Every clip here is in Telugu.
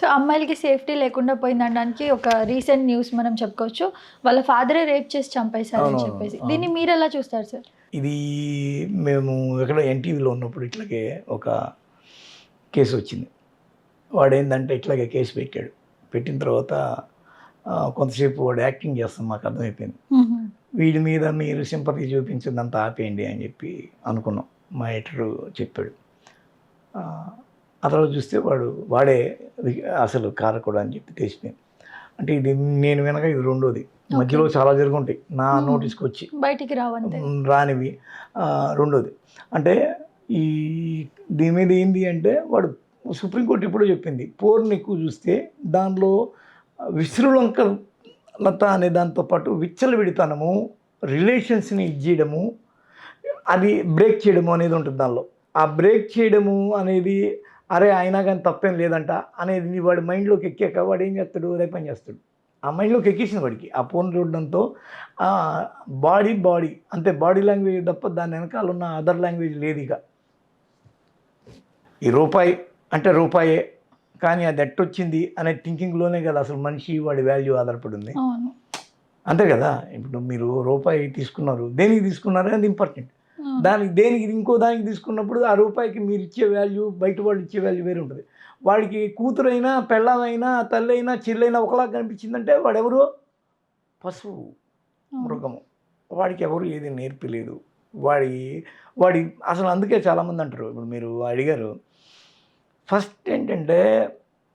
సో అమ్మాయిలకి సేఫ్టీ లేకుండా పోయిందనడానికి ఒక రీసెంట్ న్యూస్ మనం చెప్పుకోవచ్చు. వాళ్ళ ఫాదరే రేప్ చేసి చంపేశారని అవునవును, చెప్పేసి. దీన్ని మీరు ఎలా చూస్తారు సార్? ఇది మేము ఎక్కడ ఎన్టీవీలో ఉన్నప్పుడు ఇట్లాగే ఒక కేసు వచ్చింది. వాడు ఏంటంటే ఇట్లాగే కేసు పెట్టాడు. పెట్టిన తర్వాత కొంతసేపు వాడు యాక్టింగ్ చేస్తాం మాకు అర్థమైపోయింది. వీడి మీద మీరు సింపతి చూపించిందంతా ఆపేయండి అని చెప్పి అనుకున్నాం. మా ఎటరు చెప్పాడు. ఆ, తర్వాత చూస్తే వాడు వాడే అసలు కారకుడు అని చెప్పి తెలిసిపోయింది అంటే ఇది నేను వినగా ఇది రెండోది. మధ్యలో చాలా జరుగుంటాయి. నా. నోటీస్కి వచ్చి బయటికి రావంతే. మ్, రానివి. రెండోది. అంటే ఈ దీని మీద ఏంది అంటే వాడు సుప్రీంకోర్టు ఎప్పుడో చెప్పింది. పోర్ని ఎక్కువ చూస్తే దానిలో విశ్రులంకలత అనే దాంతో పాటు విచ్చలవిడితనము రిలేషన్స్ని ఇచ్చేయడము అది బ్రేక్ చేయడము అనేది ఉంటుంది దానిలో. ఆ బ్రేక్ చేయడము అనేది అరే అయినా కానీ తప్పేం లేదంట అనేది నీ వాడి మైండ్లోకి ఎక్కాక వాడు ఏం చేస్తాడు? అదే పని చేస్తాడు. ఆ మైండ్లోకి ఎక్కేసింది వాడికి. ఆ ఫోన్ చూడడంతో బాడీ బాడీ అంతే బాడీ లాంగ్వేజ్ తప్ప దాని వెనకాల ఉన్న అదర్ లాంగ్వేజ్ లేదు ఇక. ఈ రూపాయి అంటే రూపాయే కానీ అది ఎట్టొచ్చింది అనే థింకింగ్లోనే కదా అసలు మనిషి వాడి వాల్యూ ఆధారపడి ఉంది అంతే కదా? ఇప్పుడు మీరు రూపాయి తీసుకున్నారు. దేనికి తీసుకున్నారు? అది ఇంపార్టెంట్. దానికి దేనికి ఇంకో దానికి తీసుకున్నప్పుడు ఆ రూపాయికి మీరు ఇచ్చే వాల్యూ బయట వాళ్ళు ఇచ్చే వాల్యూ వేరే ఉంటుంది. వాడికి కూతురైనా పెళ్ళమైనా తల్లైనా చెల్లైనా ఒకలా కనిపించిందంటే వాడెవరు? పశువు. మృగము. వాడికి ఎవరు ఏది నేర్పలేదు వాడి వాడి అసలు అందుకే చాలామంది అంటారు. ఇప్పుడు మీరు అడిగారు. ఫస్ట్ ఏంటంటే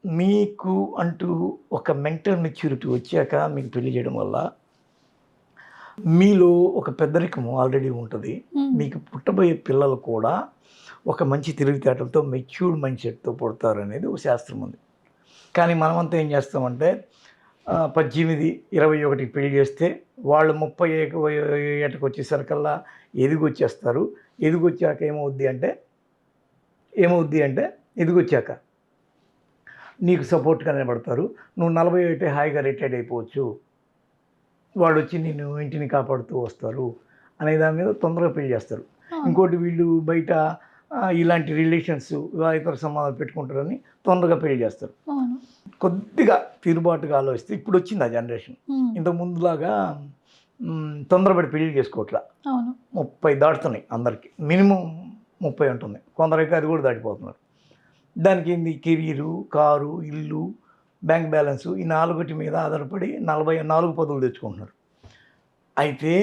మీకు అంటూ ఒక మెంటల్ మెచ్యూరిటీ వచ్చాక మీకు పెళ్ళి చేయడం వల్ల మీలో ఒక పెద్దరికము ఆల్రెడీ ఉంటుంది. మీకు పుట్టబోయే పిల్లలు కూడా ఒక మంచి తెలివితేటలతో మెచ్యూర్డ్ మైండ్ సెట్తో పుడతారు అనేది ఒక శాస్త్రం ఉంది. కానీ మనమంతా ఏం చేస్తామంటే పద్దెనిమిది ఇరవై ఒకటికి పెళ్ళి చేస్తే వాళ్ళు ముప్పై ఏటకు వచ్చేసరికల్లా ఎదిగొచ్చేస్తారు. ఎదిగొచ్చాక ఏమవుద్ది అంటే ఏమవుద్ది అంటే ఎదిగొచ్చాక నీకు సపోర్ట్గా నిలబడతారు. నువ్వు నలభై ఒకటి హాయిగా రిటైర్డ్ అయిపోవచ్చు. వాళ్ళు వచ్చి నిన్ను ఇంటిని కాపాడుతూ వస్తారు అనే దాని మీద తొందరగా పెళ్ళి చేస్తారు. ఇంకోటి వీళ్ళు బయట ఇలాంటి రిలేషన్స్ ఇతర సంబంధాలు పెట్టుకుంటారని తొందరగా పెళ్ళి చేస్తారు. కొద్దిగా తిరుగుబాటుగా ఆలోచిస్తే ఇప్పుడు వచ్చింది ఆ జనరేషన్. ఇంతకు ముందులాగా తొందరపడి పెళ్ళి చేసుకోవట్లా. ముప్పై దాటుతున్నాయి అందరికి. మినిమం ముప్పై ఉంటుంది కొందరైతే అది కూడా దాటిపోతున్నారు. దానికి ఏంది? కెరీరు కారు ఇల్లు బ్యాంక్ బ్యాలెన్సు ఈ నాలుగుటి మీద ఆధారపడి నలభై నాలుగు పదులు తెచ్చుకుంటున్నారు. అయితే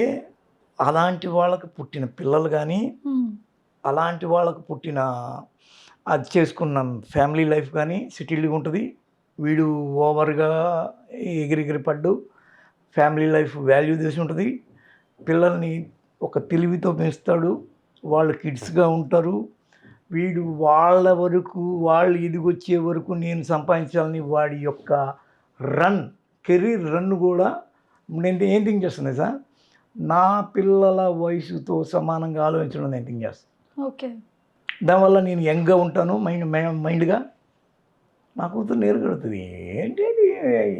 అలాంటి వాళ్ళకి పుట్టిన పిల్లలు కానీ. అలాంటి వాళ్ళకు పుట్టిన అది చేసుకున్న ఫ్యామిలీ లైఫ్ కానీ సెటిల్డ్గా ఉంటుంది. వీడు ఓవర్గా ఎగిరెగిరి పడ్డు ఫ్యామిలీ లైఫ్ వాల్యూ తెలిసి ఉంటుంది. పిల్లల్ని ఒక తెలివితో పెంచుతాడు వాళ్ళు కిడ్స్గా ఉంటారు. వీడు వాళ్ళ వరకు వాళ్ళు ఎదిగొచ్చే వరకు నేను సంపాదించాలని వాడి యొక్క రన్ కెరీర్ రన్ కూడా నేను ఏం థింక్ సార్ నా పిల్లల వయసుతో సమానంగా ఆలోచించడం నేను థింక్ చేస్తాను ఓకే. దానివల్ల నేను యంగ్గా ఉంటాను మైండ్ మైండ్గా నా కూతురు నేర్గడుతుంది ఏంటి?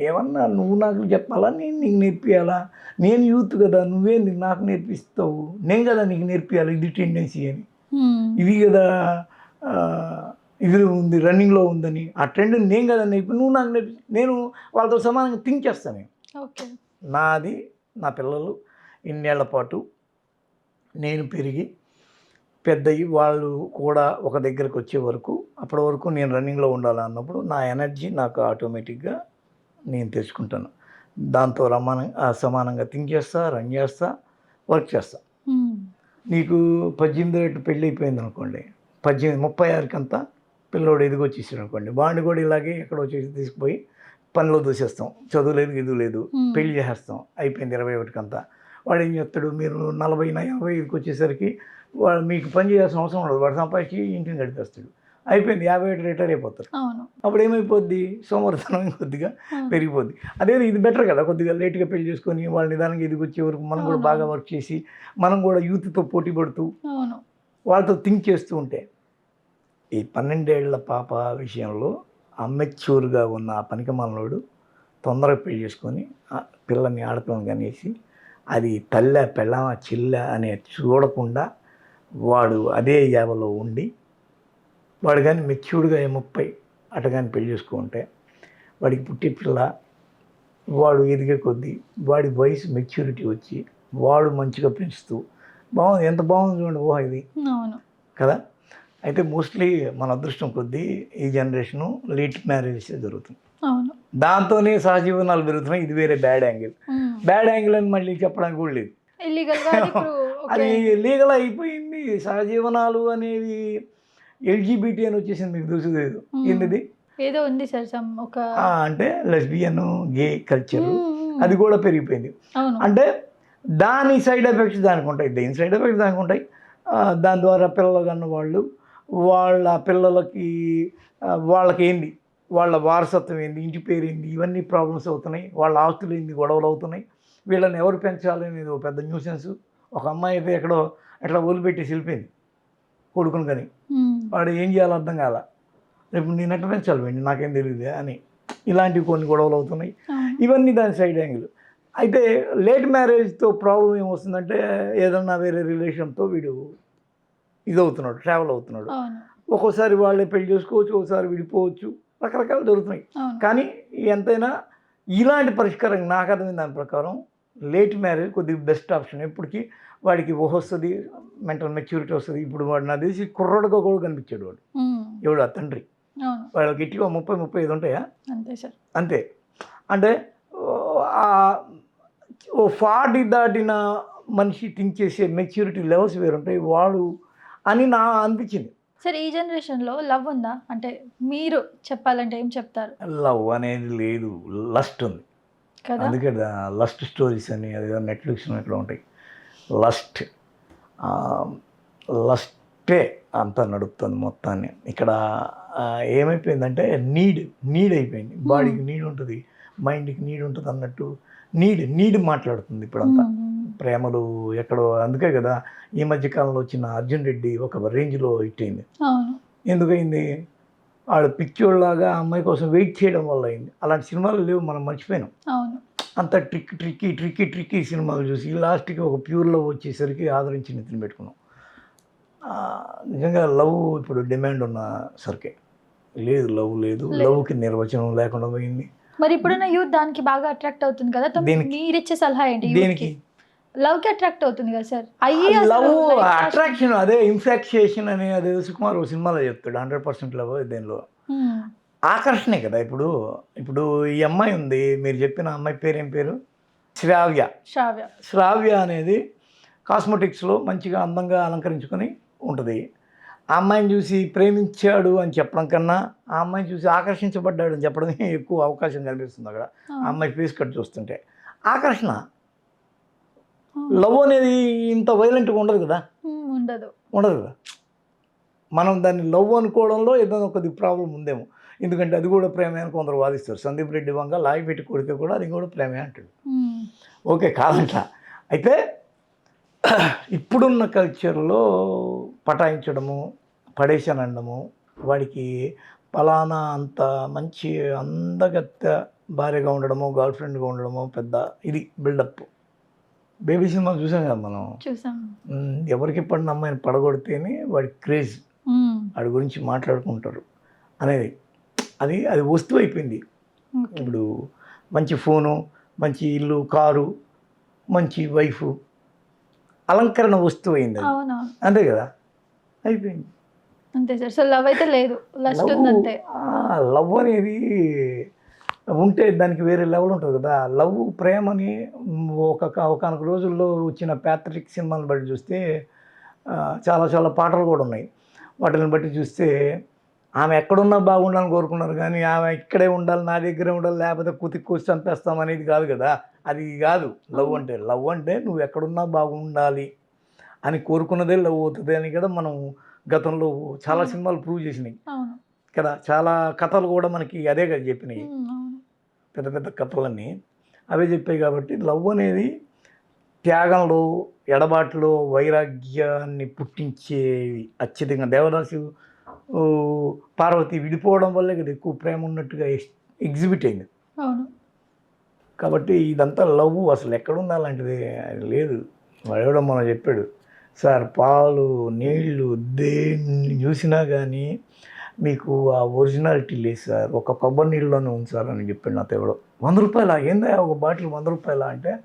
ఏమన్నా నువ్వు నాకు చెప్పాలా? నేను నీకు నేర్పియాలా? నేను యూత్ కదా నువ్వేంది నాకు నేర్పిస్తావు? నేను కదా నీకు నేర్పియాలి ఇది టెండెన్సీ అని. ఇది కదా ఇది ఉంది రన్నింగ్లో ఉందని. ఆ ట్రెండ్ నేను కదా నేర్పి నువ్వు నాకు నేర్పి నేను వాళ్ళతో సమానంగా థింక్ చేస్తాను ఓకే. నాది నా పిల్లలు ఇన్నేళ్ళ పాటు నేను పెరిగి పెద్దయి వాళ్ళు కూడా ఒక దగ్గరకు వచ్చే వరకు అప్పటి వరకు నేను రన్నింగ్లో ఉండాలన్నప్పుడు నా ఎనర్జీ నాకు ఆటోమేటిక్గా నేను తెచ్చుకుంటాను. దాంతో రమాన సమానంగా థింక్ చేస్తా రన్ చేస్తా వర్క్ చేస్తా. నీకు పద్దెనిమిది రేటు పెళ్ళి అయిపోయింది అనుకోండి పద్దెనిమిది ముప్పై ఆరుకి అంతా పిల్లోడు ఎదిగి వచ్చేసాడు అనుకోండి. వాడిని కూడా ఇలాగే ఎక్కడ వచ్చేసి తీసుకుపోయి పనిలో దూసేస్తాం. చదువు లేదు ఇది లేదు. పెళ్ళి చేసేస్తాం. అయిపోయింది ఇరవై ఒకటికి అంతా వాడు ఏం చేస్తాడు? మీరు నలభై యాభై ఐదుకి వచ్చేసరికి వాడు మీకు పని చేయాల్సిన అవసరం ఉండదు. వాడు సంపాదించి ఇంటిని గడిపేస్తాడు అయిపోయింది. యాభై ఒకటి రిటైర్ అయిపోతారు. అప్పుడు ఏమైపోద్ది సోమవారతనం కొద్దిగా. పెరిగిపోద్ది. అదే ఇది బెటర్ కదా కొద్దిగా లేట్గా పెళ్ళి చేసుకొని వాళ్ళ నిదానంగా ఎదిగి వచ్చే వరకు మనం కూడా. బాగా వర్క్ చేసి మనం కూడా యూత్తో పోటీ పడుతూ వాళ్ళతో థింక్ చేస్తూ ఉంటే ఈ పన్నెండేళ్ళ పాప విషయంలో అమ్మెచ్యూర్గా ఉన్న ఆ పనికిమాలనోడు తొందరగా పెళ్ళి చేసుకొని ఆ పిల్లని ఆడపిల్లని కనేసి అది తల్ల పెళ్ళామా చిల్ల అనే చూడకుండా వాడు అదే యావలో ఉండి వాడు కానీ మెచ్యూర్డ్గా ముప్పై అటు కానీ పెళ్ళి చేసుకుంటే వాడికి పుట్టే పిల్ల వాడు ఎదిగే కొద్దీ వాడి వయసు మెచ్యూరిటీ వచ్చి వాడు మంచిగా పెంచుతూ బాగుంది ఎంత బాగుంది చూడండి ఊహ ఇది. కదా? అయితే మోస్ట్లీ మన అదృష్టం కొద్దీ ఈ జనరేషను లేట్ మ్యారేజెస్ జరుగుతుంది. దాంతోనే సహజీవనాలు పెరుగుతున్నాయి ఇది వేరే బ్యాడ్ యాంగిల్. బ్యాడ్ యాంగిల్ అని మళ్ళీ చెప్పడానికి కూడా లేదు. అది లీగల్ అయిపోయింది. సహజీవనాలు అనేది ఎల్జీబీటీ అని వచ్చేసింది మీకు తెలుసు లేదు. ఏంటిది? ఏదో ఉంది సార్ ఒక అంటే లెస్బియన్ గే కల్చర్. అది కూడా పెరిగిపోయింది. అంటే దాని సైడ్ ఎఫెక్ట్స్ దానికి ఉంటాయి. దేని సైడ్ ఎఫెక్ట్స్ దానికి ఉంటాయి? దాని ద్వారా పిల్లలు కన్న వాళ్ళు వాళ్ళ పిల్లలకి వాళ్ళకి ఏంది వాళ్ళ వారసత్వం ఏంది? ఇంటి పేరు ఏంది? ఇవన్నీ ప్రాబ్లమ్స్ అవుతున్నాయి. వాళ్ళ ఆస్తులు ఏంది? గొడవలు అవుతున్నాయి. వీళ్ళని ఎవరు పెంచాలి అనేది ఒక పెద్ద న్యూసెన్స్ ఒక అమ్మాయి అయితే ఎక్కడో ఎట్లా వదిలిపెట్టి వెళ్ళిపోయింది. కొడుకుని కానీ. వాడు ఏం చేయాలో అర్థం కాల. రేపు నేను ఎట్లా పెంచాలి వీడిని నాకేం తెలియదు అని. ఇలాంటివి కొన్ని గొడవలు అవుతున్నాయి. ఇవన్నీ దాని సైడ్ యాంగిల్. అయితే లేట్ మ్యారేజ్తో ప్రాబ్లం ఏమొస్తుందంటే ఏదన్నా వేరే రిలేషన్తో వీడు ఇదవుతున్నాడు ట్రావెల్ అవుతున్నాడు. ఒక్కోసారి వాళ్ళే పెళ్ళి చేసుకోవచ్చు ఒకసారి విడిపోవచ్చు. రకరకాలు జరుగుతున్నాయి. అవును. కానీ ఎంతైనా ఇలాంటి పరిష్కారం నాకు అర్థమైంది దాని ప్రకారం లేట్ మ్యారేజ్ కొద్దిగా బెస్ట్ ఆప్షన్ ఎప్పటికీ వాడికి ఊహ వస్తుంది మెంటల్ మెచ్యూరిటీ వస్తుంది. ఇప్పుడు వాడు నా తెలిసి కుర్రోడుగా కూడా కనిపించాడు వాడు. ఎవడు? ఆ తండ్రి. వాళ్ళకి ఇట్టిగా ముప్పై ముప్పై ఐదు ఉంటాయా? అంతే సార్. అంతే. అంటే ఓ, ఫార్టీ దాటిన మనిషి థింక్ చేసే మెచ్యూరిటీ లెవెల్స్ వేరుంటాయి. వాడు అని నా అనిపించింది. సార్ ఈ జనరేషన్లో లవ్ ఉందా? అంటే మీరు చెప్పాలంటే ఏం చెప్తారు? లవ్ అనేది లేదు. లస్ట్ ఉంది. అందుకే లస్ట్ స్టోరీస్ అని అదే నెట్ఫ్లిక్స్ ఇట్లా ఉంటాయి. లస్ట్. లస్టే అంతా నడుపుతుంది మొత్తాన్ని. ఇక్కడ ఏమైపోయిందంటే నీడ్ నీడ్ అయిపోయింది. బాడీకి నీడ్ ఉంటుంది. మైండ్కి నీడ్ ఉంటుంది అన్నట్టు నీడ్ నీడ్ మాట్లాడుతుంది ఇప్పుడంతా. మ్మ్. ప్రేమలు ఎక్కడో అందుకే కదా ఈ మధ్య కాలంలో వచ్చిన అర్జున్ రెడ్డి ఒక రేంజ్లో హిట్ అయింది. అవును. వాడు పిచ్చోళ్ళలాగా అమ్మాయి కోసం వెయిట్ చేయడం వల్ల అయింది. అలాంటి సినిమాలు లేవు మనం మర్చిపోయినాం. అవును. అంత ట్రిక్ ట్రిక్కీ ట్రిక్కీ ట్రిక్కీ సినిమాలు చూసి లాస్ట్కి ఒక ప్యూర్లో వచ్చేసరికి ఆదరించి నెత్తిన పెట్టుకున్నాం. నిజంగా లవ్ ఇప్పుడు డిమాండ్ ఉన్న సరికే. లేదు లవ్ లేదు. లవ్కి నిర్వచనం లేకుండా పోయింది. మరి ఇప్పుడున్న యూత్ దానికి బాగా అట్రాక్ట్ అవుతుంది కదా? మీరు ఇచ్చే సలహా ఏంటి దేనికి లవ్కి అట్రాక్ట్ అవుతుంది కదా సార్? అయ్యి లవ్ అట్రాక్షన్ అదే ఇన్ఫాక్చుయేషన్ అని అదే సుకుమార్ సినిమాలో చెప్తాడు. హండ్రెడ్ పర్సెంట్ లవ్ దేనిలో. ఆకర్షణే కదా ఇప్పుడు. ఇప్పుడు ఈ అమ్మాయి ఉంది. మీరు చెప్పిన అమ్మాయి పేరు ఏం పేరు? శ్రావ్య. శ్రావ్య. శ్రావ్య అనేది కాస్మెటిక్స్లో మంచిగా అందంగా అలంకరించుకొని ఉంటుంది. ఆ అమ్మాయిని చూసి ప్రేమించాడు అని చెప్పడం కన్నా ఆ అమ్మాయిని చూసి ఆకర్షించబడ్డాడు అని చెప్పడమే ఎక్కువ అవకాశం కనిపిస్తుంది అక్కడ. ఆ అమ్మాయి ఫేస్ కట్ చూస్తుంటే. ఆకర్షణ. లవ్ అనేది ఇంత వైలెంట్గా ఉండదు కదా? ఉండదు. ఉండదు కదా? మనం దాన్ని లవ్ అనుకోవడంలో ఏదైనా కొద్ది ప్రాబ్లం ఉందేమో. ఎందుకంటే అది కూడా ప్రేమే అని కొందరు వాదిస్తారు. సందీప్ రెడ్డి వంగ లాగి పెట్టి కొడితే కూడా అది కూడా ప్రేమే అంటాడు. ఓకే కాదంట. అయితే ఇప్పుడున్న కల్చర్లో పటాయించడము పడేసానడము వాడికి ఫలానా అంత మంచి అందగత్త భార్యగా ఉండడము గర్ల్ ఫ్రెండ్గా ఉండడము పెద్ద ఇది బిల్డప్ బేబీ సినిమా చూసాం కదా మనం? చూసాం. ఎవరికి పడిన అమ్మాయిని పడగొడితేనే వాడి క్రేజ్. వాడి గురించి మాట్లాడుకుంటారు అనేది. అది అది వస్తువు అయిపోయింది. ఇప్పుడు మంచి ఫోను మంచి ఇల్లు కారు మంచి వైఫ్ అలంకరణ వస్తువు అయింది అంతే కదా? అయిపోయింది. అంతే సార్. సో లవ్ అయితే లేదు. లస్ట్ ఉంది అంతే లవ్ అనేది ఉంటే దానికి వేరే లెవెల్ ఉంటుంది కదా. లవ్ ప్రేమని ఒక ఒకనొక రోజుల్లో వచ్చిన ప్యాథ్రిక్ సినిమాని బట్టి చూస్తే చాలా చాలా పాటలు కూడా ఉన్నాయి. వాటిని బట్టి చూస్తే ఆమె ఎక్కడున్నా బాగుండాలని కోరుకున్నారు కానీ ఆమె ఇక్కడే ఉండాలి నా దగ్గరే ఉండాలి లేకపోతే కుతికి కూర్చి చంపేస్తాం అనేది కాదు కదా. అది కాదు. లవ్ అంటే లవ్ అంటే నువ్వు ఎక్కడున్నా బాగుండాలి అని కోరుకున్నదే లవ్ అవుతుంది అని కూడా మనం గతంలో చాలా సినిమాలు ప్రూవ్ చేసినాయి. కదా చాలా కథలు కూడా మనకి అదే కదా చెప్పినాయి. పెద్ద పెద్ద కథలన్నీ. అవే చెప్పాయి కాబట్టి లవ్ అనేది త్యాగంలో ఎడబాటులో వైరాగ్యాన్ని పుట్టించేవి అత్యధికంగా. దేవదాసు పార్వతి విడిపోవడం వల్లే కదా ఎక్కువ ప్రేమ ఉన్నట్టుగా ఎగ్జిబిట్ అయింది. అవును. కాబట్టి ఇదంతా లవ్ అసలు ఎక్కడుంది అలాంటిది అది లేదు. వాడెవడో మనం చెప్పాడు. సార్ పాలు నీళ్ళు దేన్ని చూసినా కానీ మీకు ఆ ఒరిజినాలిటీ లేదు సార్. ఒక కొబ్బరి నీళ్ళలోనే ఉంది సార్ అని చెప్పాడు నాతో ఎవడో. వంద రూపాయల? ఏందా ఒక బాటిల్ వంద రూపాయల అంటే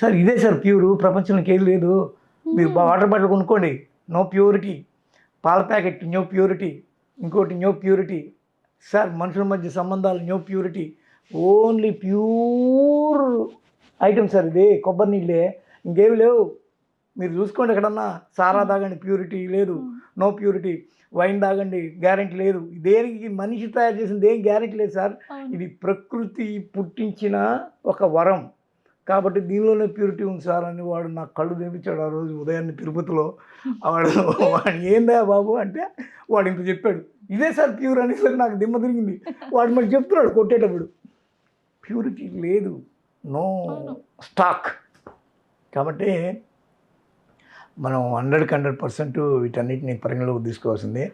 సార్ ఇదే సార్ ప్యూర్ ప్రపంచంలోకి ఏది లేదు. మీరు వాటర్ బాటిల్ కొనుక్కోండి. No purity. పాల ప్యాకెట్ న్యూ ప్యూరిటీ. ఇంకోటి న్యూ ప్యూరిటీ. సార్ మనుషుల మధ్య సంబంధాలు no purity. Only pure item sir ఇది. కొబ్బరి నీళ్ళే. ఇంకేవి లేవు. మీరు చూసుకోండి ఎక్కడన్నా. సారా తాగండి ప్యూరిటీ లేదు. నో ప్యూరిటీ వైన్ తాగండి గ్యారెంటీ లేదు. దేనికి మనిషి తయారు చేసింది ఏం గ్యారెంటీ లేదు సార్. ఇది ప్రకృతి పుట్టించిన ఒక వరం. కాబట్టి దీనిలోనే ప్యూరిటీ ఉంది సార్ అని వాడు నాకు కళ్ళు తెప్పించాడు ఆ రోజు ఉదయాన్నే తిరుపతిలో. వాడు వాడు ఏందా బాబు అంటే వాడు ఇంత చెప్పాడు. ఇదే సార్ ప్యూర్ అనేసరికి నాకు దిమ్మ తిరిగింది. వాడు మరి చెప్తున్నాడు కొట్టేటప్పుడు. ప్యూరిటీ లేదు. నో. స్టాక్. కాబట్టి మనం హండ్రెడ్కి హండ్రెడ్ పర్సెంట్ వీటన్నిటిని పరిగణలోకి తీసుకోవాల్సింది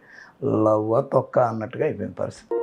లవ్వ తొక్క అన్నట్టుగా అయిపోయింది పరిస్థితి.